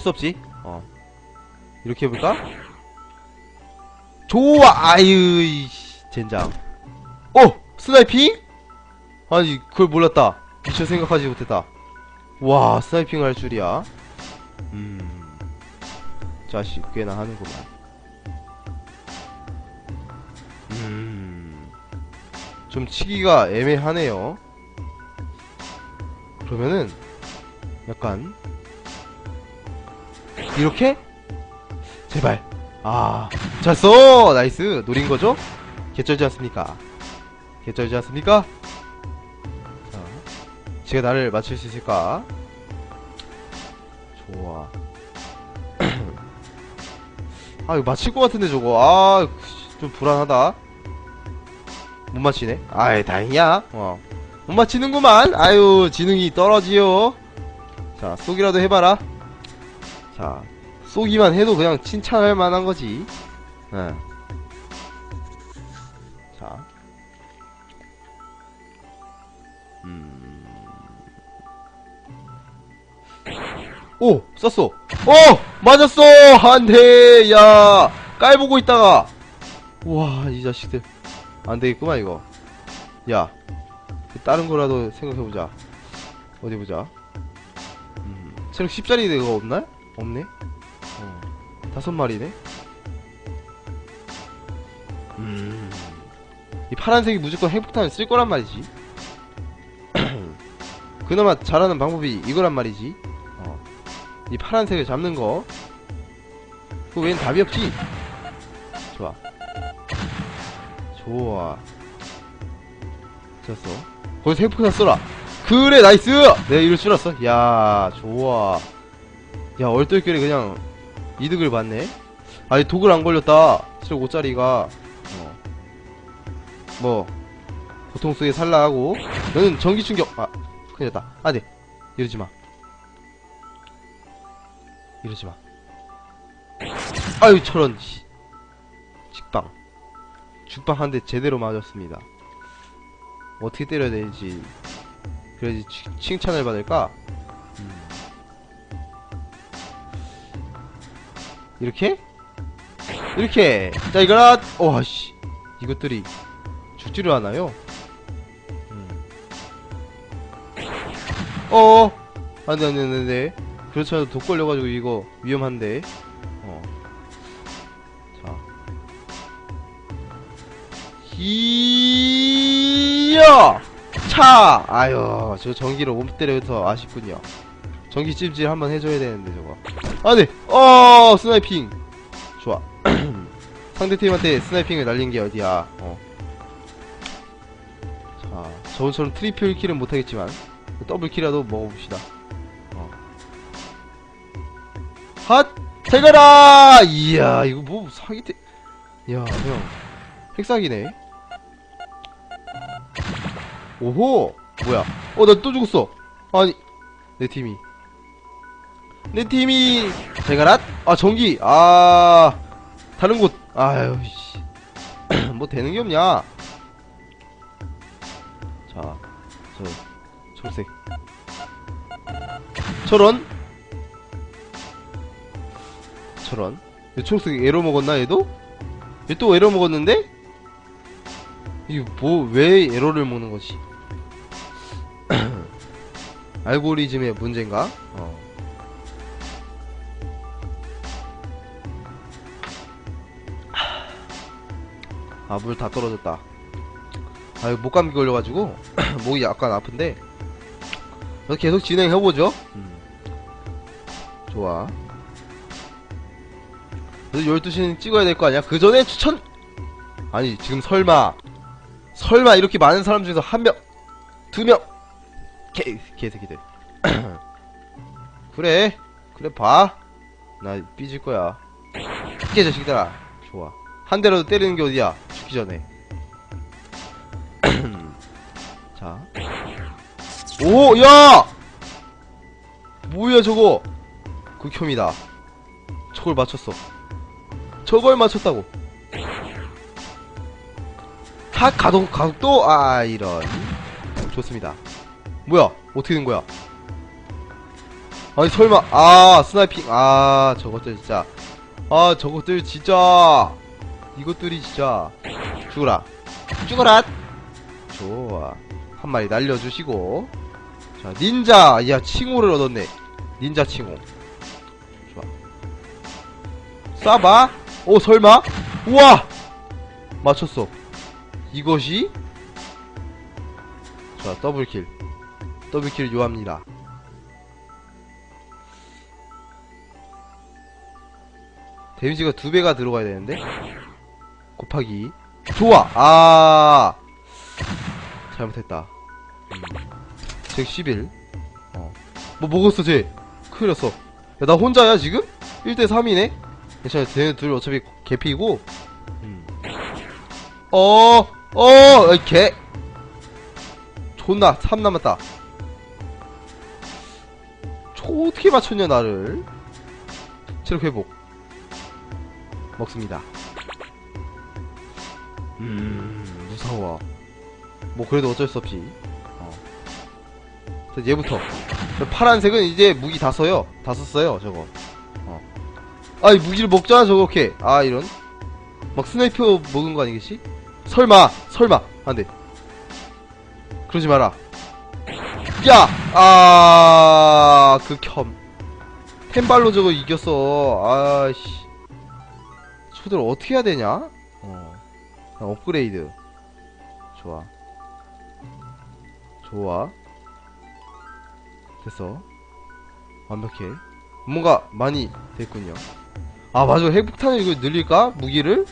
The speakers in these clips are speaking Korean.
수 없지. 어. 이렇게 해볼까? 좋아! 아유, 이씨, 젠장. 어! 스나이핑? 아니, 그걸 몰랐다. 미처 생각하지 못했다. 와, 스나이핑 할 줄이야. 음. 자식, 꽤나 하는구만. 음. 좀 치기가 애매하네요. 그러면은, 약간, 이렇게? 제발. 아, 잘 써! 나이스! 노린 거죠? 개쩔지 않습니까? 개쩔지 않습니까? 자, 제가 나를 맞출 수 있을까? 좋아. 아, 이거 맞힐 것 같은데, 저거. 아, 좀 불안하다. 못 맞히네? 아이, 다행이야. 어. 못 맞히는구만! 아유, 지능이 떨어지요. 자, 쏘기라도 해봐라. 자, 쏘기만 해도 그냥 칭찬할 만한 거지. 예. 자. 음. 오! 쐈어! 어! 맞았어! 한 대! 야! 깔보고 있다가! 와, 이 자식들. 안 되겠구만, 이거. 야. 다른 거라도 생각해보자. 어디 보자. 음. 체력 10짜리 내가 없나? 없네? 어. 다섯 마리네? 음. 이 파란색이 무조건 핵폭탄을 쓸 거란 말이지. 그나마 잘하는 방법이 이거란 말이지. 어. 이 파란색을 잡는 거. 그거 웬 답이 없지? 좋아. 좋아. 됐어. 거기서 핵폭탄 쏘라. 그래, 나이스! 내가 이럴 줄 알았어. 야, 좋아. 야, 얼떨결에 그냥 이득을 봤네? 아니, 독을 안 걸렸다. 7억 5짜리가. 어. 뭐, 고통 속에 살라 하고. 너는 전기 충격. 아, 큰일 났다. 아, 네. 이러지 마. 이러지 마. 아유, 저런, 씨. 직방. 죽방 한 대 제대로 맞았습니다. 어떻게 때려야 되지? 그래야지 치- 칭찬을 받을까? 이렇게? 이렇게! 자, 이거라! 와씨. 이것들이 죽지를 않아요? 음. 어어! 안 돼, 안 돼, 안 돼, 안 돼. 그렇지 않아도 독 걸려가지고 이거 위험한데. 어. 자. 이야! 차! 아유, 저 전기를 못 때려서 아쉽군요. 전기 찜질 한번 해줘야 되는데, 저거. 아, 네! 어, 스나이핑! 좋아. 상대팀한테 스나이핑을 날린 게 어디야, 어. 자, 저번처럼 트리플 킬은 못하겠지만, 더블 킬이라도 먹어봅시다. 어. 핫! 대가라! 이야, 이거 뭐, 사기태, 야, 형. 핵사기네. 오호! 뭐야. 어, 나 또 죽었어. 아니, 내 팀이. 내 팀이, 대가랏? 아, 전기. 아, 다른 곳. 아유, 씨. 뭐 되는 게 없냐. 자, 저, 초록색. 저런? 얘 초록색 에러 먹었나, 얘도? 얘 또 에러 먹었는데? 이게 뭐, 왜 에러를 먹는 거지? 알고리즘의 문제인가? 어. 아, 물 다 떨어졌다. 아, 이거 목감기 걸려가지고, 목이 약간 아픈데, 계속 진행해보죠. 음. 좋아. 그래서 12시는 찍어야 될 거 아니야? 그 전에 추천! 아니, 지금 설마, 설마 이렇게 많은 사람 중에서 한 명, 두 명, 개, 개새끼들. 그래, 그래, 봐. 나 삐질 거야. 깨, 자식들아. 좋아. 한 대라도 때리는 게 어디야? 죽기 전에. 자. 오, 야! 뭐야, 저거? 극혐이다. 저걸 맞췄어. 저걸 맞췄다고. 하, 가동, 가독도? 아, 이런. 좋습니다. 뭐야? 어떻게 된 거야? 아니 설마 아 스나이핑 아 저것들 진짜 아 저것들 진짜 이것들이 진짜 죽어라. 죽어라. 좋아. 한 마리 날려주시고. 자 닌자. 야 칭호를 얻었네. 닌자 칭호. 좋아. 쏴봐. 오 설마? 우와! 맞췄어. 이것이? 자 더블킬. 더블킬 요합니다. 데미지가 두 배가 들어가야 되는데 곱하기 좋아 아 잘못했다 음. 111 어. 뭐 먹었어 쟤 큰일 났어 야 나 혼자야 지금? 1대 3이네 괜찮아 쟤네 둘 어차피 개피고 음. 어, 어, 개. 존나, 3 남았다. 저 어떻게 맞췄냐, 나를. 체력 회복. 먹습니다. 음, 무서워. 뭐, 그래도 어쩔 수 없지. 어. 자, 얘부터. 저 파란색은 이제 무기 다 써요. 다 썼어요, 저거. 어. 아, 이 무기를 먹잖아, 저렇게. 아, 이런. 막 스나이퍼 먹은 거 아니겠지? 설마, 설마, 안 돼. 그러지 마라. 야! 아, 극혐. 템발로 저거 이겼어. 아씨. 저들 어떻게 해야 되냐? 어. 자, 업그레이드. 좋아. 좋아. 됐어. 완벽해. 뭔가 많이 됐군요. 아, 맞아. 핵폭탄을 이거 늘릴까? 무기를?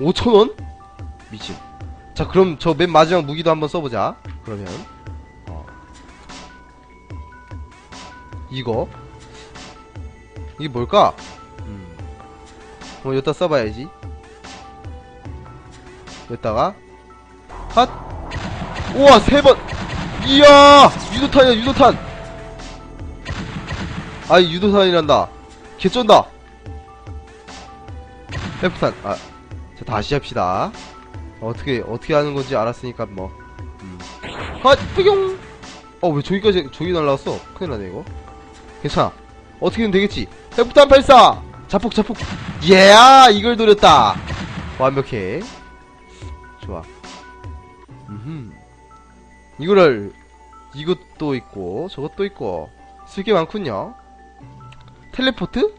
5천원? 미친. 자, 그럼 저 맨 마지막 무기도 한번 써보자. 그러면. 어. 이거. 이게 뭘까? 음. 뭐, 여기다 써봐야지. 여기다가. 핫! 우와, 세 번! 이야! 유도탄이야, 유도탄! 아이, 유도탄이란다. 개쩐다! 핵폭탄, 아. 자, 다시 합시다. 어떻게, 어떻게 하는 건지 알았으니까, 뭐. 음. 아, 뿌용! 어, 왜 저기까지, 저기 날라왔어? 큰일 나네, 이거. 괜찮아. 어떻게든 되겠지. 핵폭탄 발사! 자폭, 자폭. 예! 이걸 노렸다! 완벽해. 좋아. 음 이거를, 이것도 있고, 저것도 있고, 쓸 게 많군요. 텔레포트?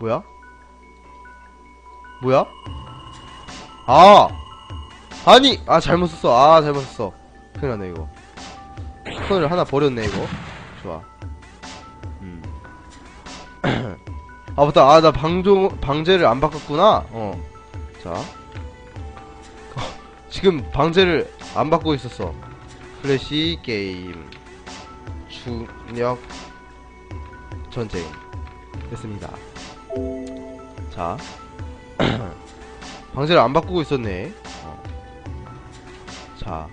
뭐야? 뭐야? 아! 아니! 아, 잘못 썼어. 아, 잘못 썼어. 큰일 났네, 이거. 손을 하나 버렸네, 이거. 좋아. 음. 아, 맞다. 아, 나 방종, 방제를 안 바꿨구나. 어. 자. 어, 지금 방제를 안 바꾸고 있었어. 플래시 게임. 중력 전쟁. 됐습니다. 자. 방제를 안 바꾸고 있었네. 어. 자.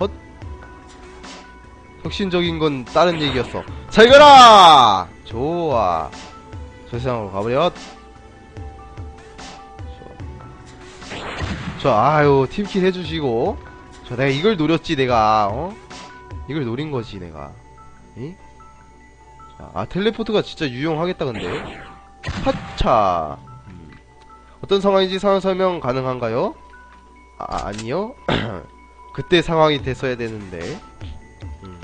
헛. 혁신적인 건 다른 얘기였어. 잘 가라! 좋아. 저 세상으로 가버려. 좋아. 아유, 팀킬 해주시고. 저 내가 이걸 노렸지, 내가. 어? 이걸 노린 거지, 내가. 이? 자, 아, 텔레포트가 진짜 유용하겠다, 근데. 하차. 음. 어떤 상황인지 상황 설명 가능한가요? 아, 아니요. 그때 상황이 됐어야 되는데. 음.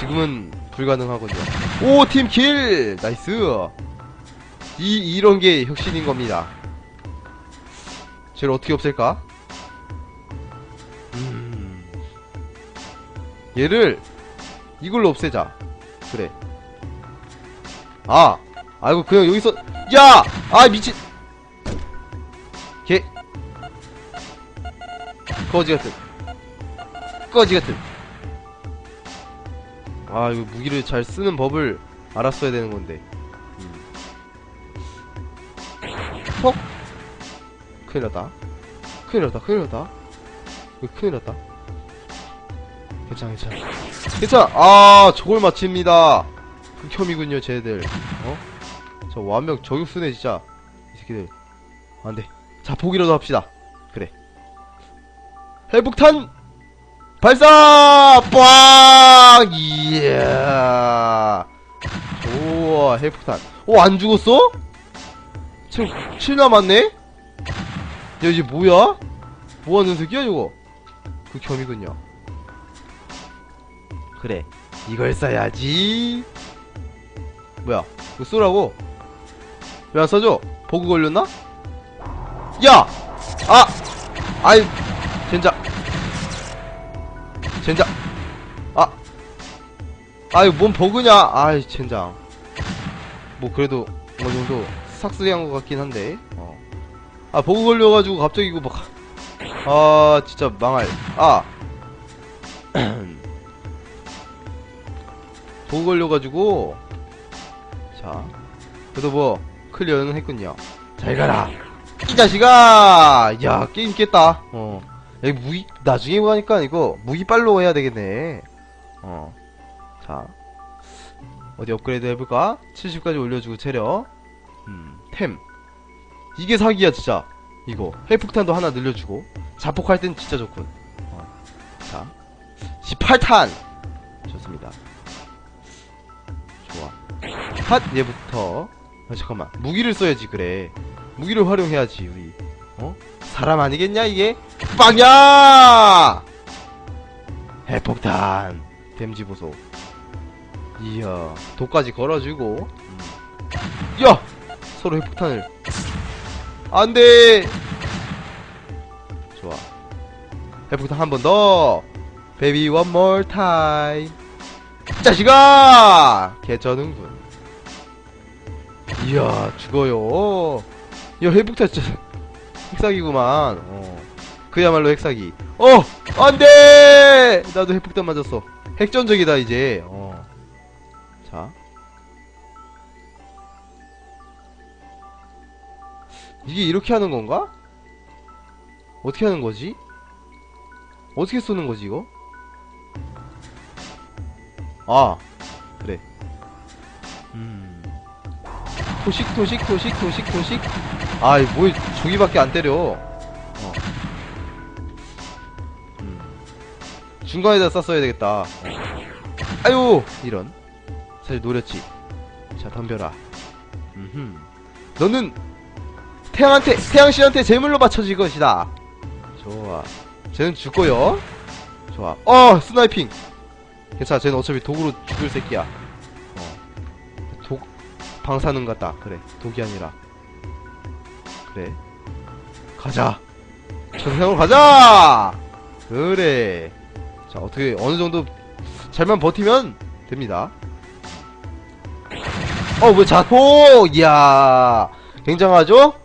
지금은 불가능하군요. 오, 팀킬! 나이스! 이, 이런 게 혁신인 겁니다. 쟤를 어떻게 없앨까? 음. 얘를 이걸로 없애자. 그래. 아! 아이고, 그냥 여기서, 야! 아, 미친! 개. 거지 같은. 거지 같은. 아, 이거 무기를 잘 쓰는 법을 알았어야 되는 건데. 큰일 났다. 큰일 났다, 큰일 났다. 큰일 났다. 괜찮아, 괜찮아. 괜찮아! 아, 저걸 맞춥니다. 극혐이군요, 쟤들. 어? 저 완벽 저격수네, 진짜. 이 새끼들. 안 돼. 자, 포기라도 합시다. 그래. 회복탄! 발사! 꽝! 이야. 좋아, 핵폭탄. 어, 안 죽었어? 지금 7 남았네? 야, 이제 뭐야? 뭐 하는 새끼야, 이거? 그 겸이군요. 그래, 이걸 써야지. 뭐야, 이거 쏘라고? 왜 안 써줘? 버그 걸렸나? 야! 아! 아이, 젠장. 젠장. 아. 아이, 뭔 버그냐? 아이, 젠장. 뭐, 그래도, 어느 정도, 삭스리한 것 같긴 한데, 어. 아, 버그 걸려가지고 갑자기 이거 막, 아, 진짜 망할. 아. 버그 걸려가지고, 자. 그래도 뭐, 클리어는 했군요. 잘 가라. 이 자식아! 야, 게임 깼다. 어. 여기 무기, 나중에 가니까 이거 무기빨로 해야 되겠네. 어. 자. 어디 업그레이드 해볼까? 70까지 올려주고 체력. 음, 템. 이게 사기야, 진짜. 이거. 핵폭탄도 하나 늘려주고. 자폭할 땐 진짜 좋군. 어. 자. 18탄! 좋습니다. 좋아. 핫! 얘부터. 아, 잠깐만. 무기를 써야지, 그래. 무기를 활용해야지, 우리. 어? 사람 아니겠냐, 이게? 빵야! 핵폭탄. 댐지 보소. 이야. 독까지 걸어주고. 음. 야! 서로 핵폭탄을. 안 돼! 좋아. 핵폭탄 한번 더! 베이비 원 more time. 자식아! 개쩌는군. 이야, 죽어요. 야, 핵폭탄 진짜. 핵사기구만. 어. 그야말로 핵사기. 어! 안 돼! 나도 핵폭탄 맞았어. 핵전적이다, 이제. 어. 자. 이게 이렇게 하는 건가? 어떻게 하는 거지? 어떻게 쏘는 거지, 이거? 아, 그래. 음. 토식, 토식, 토식, 토식, 토식. 아이, 뭐, 저기밖에 안 때려. 어. 음. 중간에다 쐈어야 되겠다. 어. 아유! 이런. 사실 노렸지. 자, 덤벼라. 음흠. 너는 태양한테, 태양씨한테 제물로 바쳐질 것이다. 좋아. 쟤는 죽고요. 좋아. 어! 스나이핑! 괜찮아. 쟤는 어차피 독으로 죽을 새끼야. 어. 독, 방사능 같다. 그래. 독이 아니라. 그래. 가자. 전생으로 가자! 그래. 자, 어떻게, 어느 정도 잘만 버티면 됩니다. 어, 왜 자포! 이야. 굉장하죠?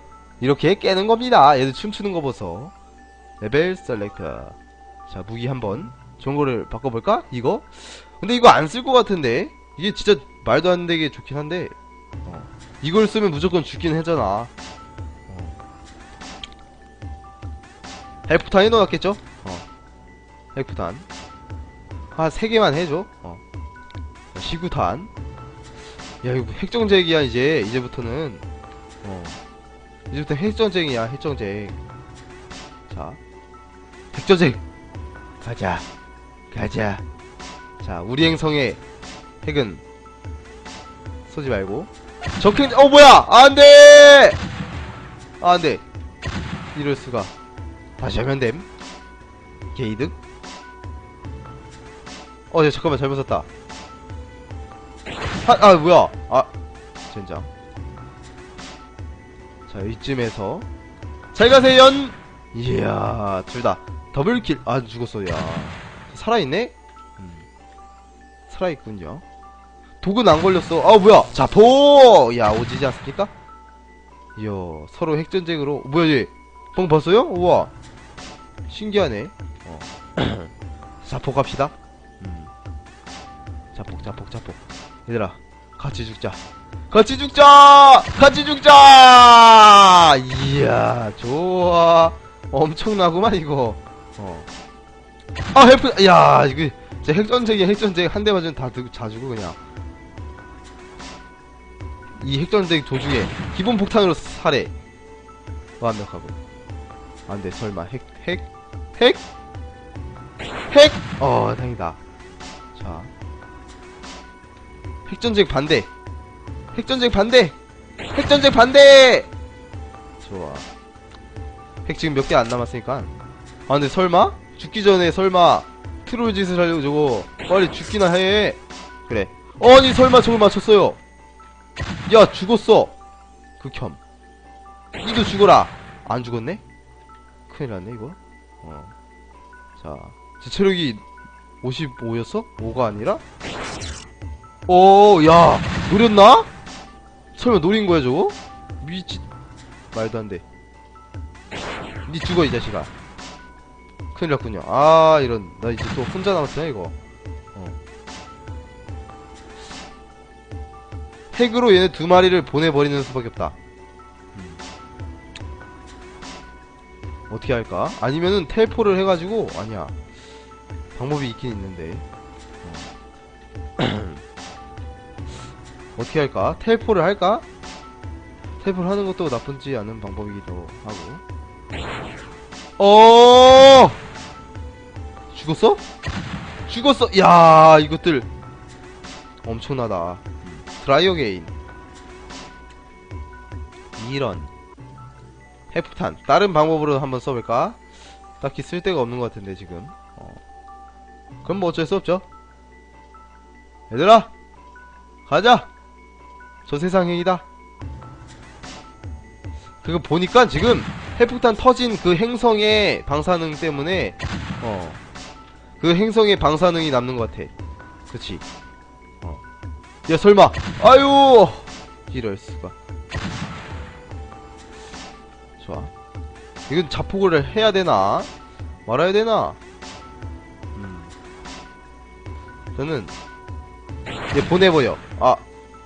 이렇게 깨는 겁니다. 얘들 춤추는 거 보소. 레벨 셀렉터. 자, 무기 한번. 좋은 거를 바꿔볼까? 이거? 근데 이거 안 쓸 것 같은데? 이게 진짜 말도 안 되게 좋긴 한데. 어. 이걸 쓰면 무조건 죽긴 하잖아. 어. 헬프탄 해놓았겠죠? 어. 헬프탄. 한 3개만 해줘. 어. 시구탄. 야, 이거 핵정쟁이야, 이제. 이제부터는. 어. 이제부터 핵전쟁이야, 핵전쟁. 자. 핵전쟁! 가자. 가자. 자, 우리 행성의 핵은 쏘지 말고. 적행, 어, 뭐야! 안 돼! 아, 안 돼. 이럴 수가. 다시 하면 됨. 게이득. 어, 야, 잠깐만, 잘못 썼다. 하, 아, 뭐야. 아, 젠장. 자, 이쯤에서. 잘 가세요! 이야, 둘 다. 더블킬. 아, 죽었어, 야. 살아있네? 음. 살아있군요. 독은 안 걸렸어. 아, 뭐야. 자포! 야, 오지지 않습니까? 이야, 서로 핵전쟁으로. 뭐야, 얘. 방 봤어요? 우와. 신기하네. 어. 자폭 갑시다. 음. 자폭, 자폭, 자폭. 얘들아, 같이 죽자. 같이 죽자! 같이 죽자! 이야, 좋아. 엄청나구만, 이거. 어. 아, 헬프, 야, 이거, 진짜 핵전쟁이야, 핵전쟁. 한 대 맞으면 다, 죽어, 그냥. 이 핵전쟁 도중에, 기본 폭탄으로 살해. 완벽하고. 안 돼, 설마. 핵, 핵, 핵? 핵! 어, 다행이다. 자. 핵전쟁 반대. 핵전쟁 반대! 핵전쟁 반대! 좋아. 핵 지금 몇 개 안 남았으니까. 아, 근데 설마? 죽기 전에 설마 트롤 짓을 하려고 저거 빨리 죽기나 해. 그래. 아니, 설마 저걸 맞췄어요. 야, 죽었어. 극혐. 니도 죽어라. 안 죽었네? 큰일 났네, 이거. 어. 자, 제 체력이 55였어? 5가 아니라? 오, 야, 노렸나? 설마 노린 거야, 저거? 미치, 말도 안 돼. 니 죽어, 이 자식아. 큰일 났군요. 아, 이런, 나 이제 또 혼자 남았네, 이거. 어. 핵으로 얘네 두 마리를 보내버리는 수밖에 없다. 음. 어떻게 할까? 아니면은 텔포를 해가지고, 아니야. 방법이 있긴 있는데. 어. 어떻게 할까? 텔포를 할까? 텔포를 하는 것도 나쁘지 않은 방법이기도 하고. 어! 죽었어? 죽었어! 야 이것들. 엄청나다. 드라이어 게인. 이런. 해프탄. 다른 방법으로 한번 써볼까? 딱히 쓸데가 없는 것 같은데, 지금. 어. 그럼 뭐 어쩔 수 없죠. 얘들아! 가자! 저 세상 행이다. 그거 보니까 지금 해폭탄 터진 그 행성의 방사능 때문에 어. 그 행성의 방사능이 남는 것 같아. 그치? 어. 야 설마 아유 이럴 수가. 좋아. 이건 자폭을 해야 되나? 말아야 되나? 음. 저는 얘 보내버려. 아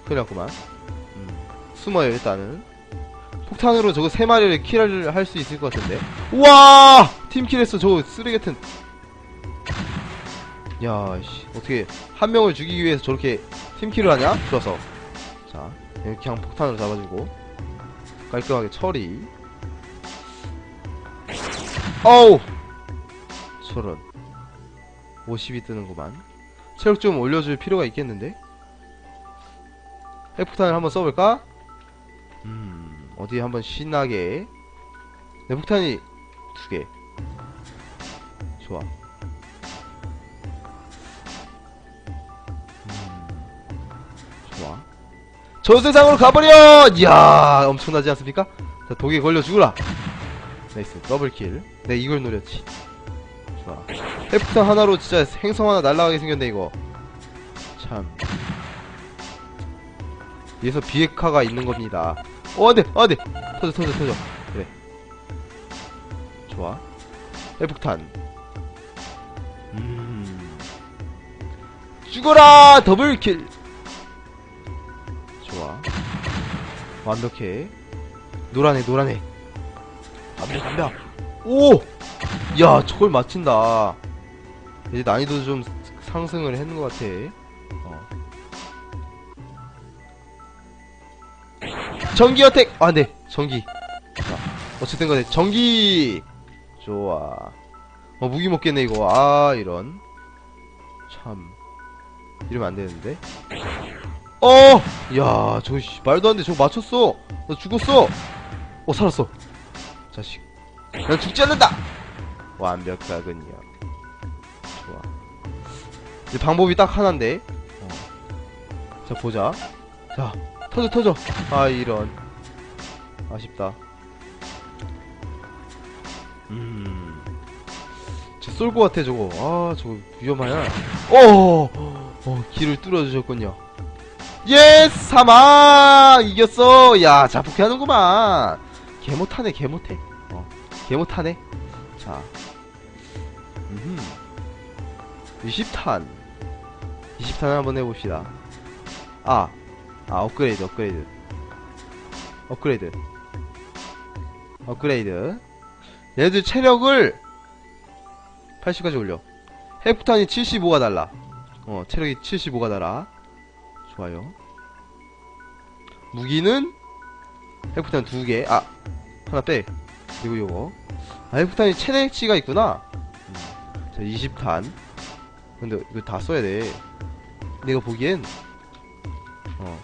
큰일 났구만. 음. 숨어요 일단은. 폭탄으로 저거 세 마리를 킬을 할 수 있을 것 같은데. 우와! 팀킬 했어, 저거 쓰레기 같은. 야, 씨. 어떻게, 한 명을 죽이기 위해서 저렇게 팀킬을 하냐? 좋아서. 자, 그냥 폭탄으로 잡아주고. 깔끔하게 처리. 어우! 저런. 50이 뜨는구만. 체력 좀 올려줄 필요가 있겠는데? 핵폭탄을 한번 써볼까? 음, 어디 한번 신나게. 내 폭탄이 두 개. 좋아. 음, 좋아. 저 세상으로 가버려! 이야, 엄청나지 않습니까? 자, 독에 걸려 죽으라! 나이스, 더블킬. 내 이걸 노렸지. 좋아. 핵폭탄 하나로 진짜 행성 하나 날라가게 생겼네, 이거. 참. 여기서 비핵화가 있는 겁니다. 어, 안 돼, 안 돼. 터져, 터져, 터져. 그래. 좋아. 핵폭탄. 음. 죽어라! 더블킬! 좋아. 완벽해. 노란해, 노란해. 완벽, 완벽. 오! 야, 저걸 맞힌다. 이제 난이도 좀 상승을 했는 것 같아. 어. 전기 어택! 아, 네. 전기. 자, 어쨌든 간에, 전기! 좋아. 어, 무기 먹겠네, 이거. 아, 이런. 참. 이러면 안 되는데. 어! 야, 저거, 씨, 말도 안 돼. 저거 맞췄어. 너 죽었어. 어, 살았어. 자식. 난 죽지 않는다! 완벽하군요. 좋아. 이제 방법이 딱 하나인데. 어. 자, 보자. 자, 터져, 터져. 아, 이런. 아쉽다. 음. 쟤쏠것 같아, 저거. 아, 저거 위험하냐. 어! 어, 길을 뚫어주셨군요. 예스! 사망! 이겼어! 야, 자폭해 하는구만. 개 못하네, 개 못해. 어, 개 못하네. 자. 음. 20탄. 20탄 한번 해봅시다. 아. 아, 업그레이드, 업그레이드. 업그레이드. 업그레이드. 얘들 체력을 80까지 올려. 핵폭탄이 75가 달라. 어, 체력이 75가 달아. 좋아요. 무기는 핵폭탄 두 개. 아, 하나 빼. 그리고 요거. 아, 핵폭탄이 체력치가 있구나. 음. 자 20탄 근데 이거 다 써야 돼 내가 보기엔 어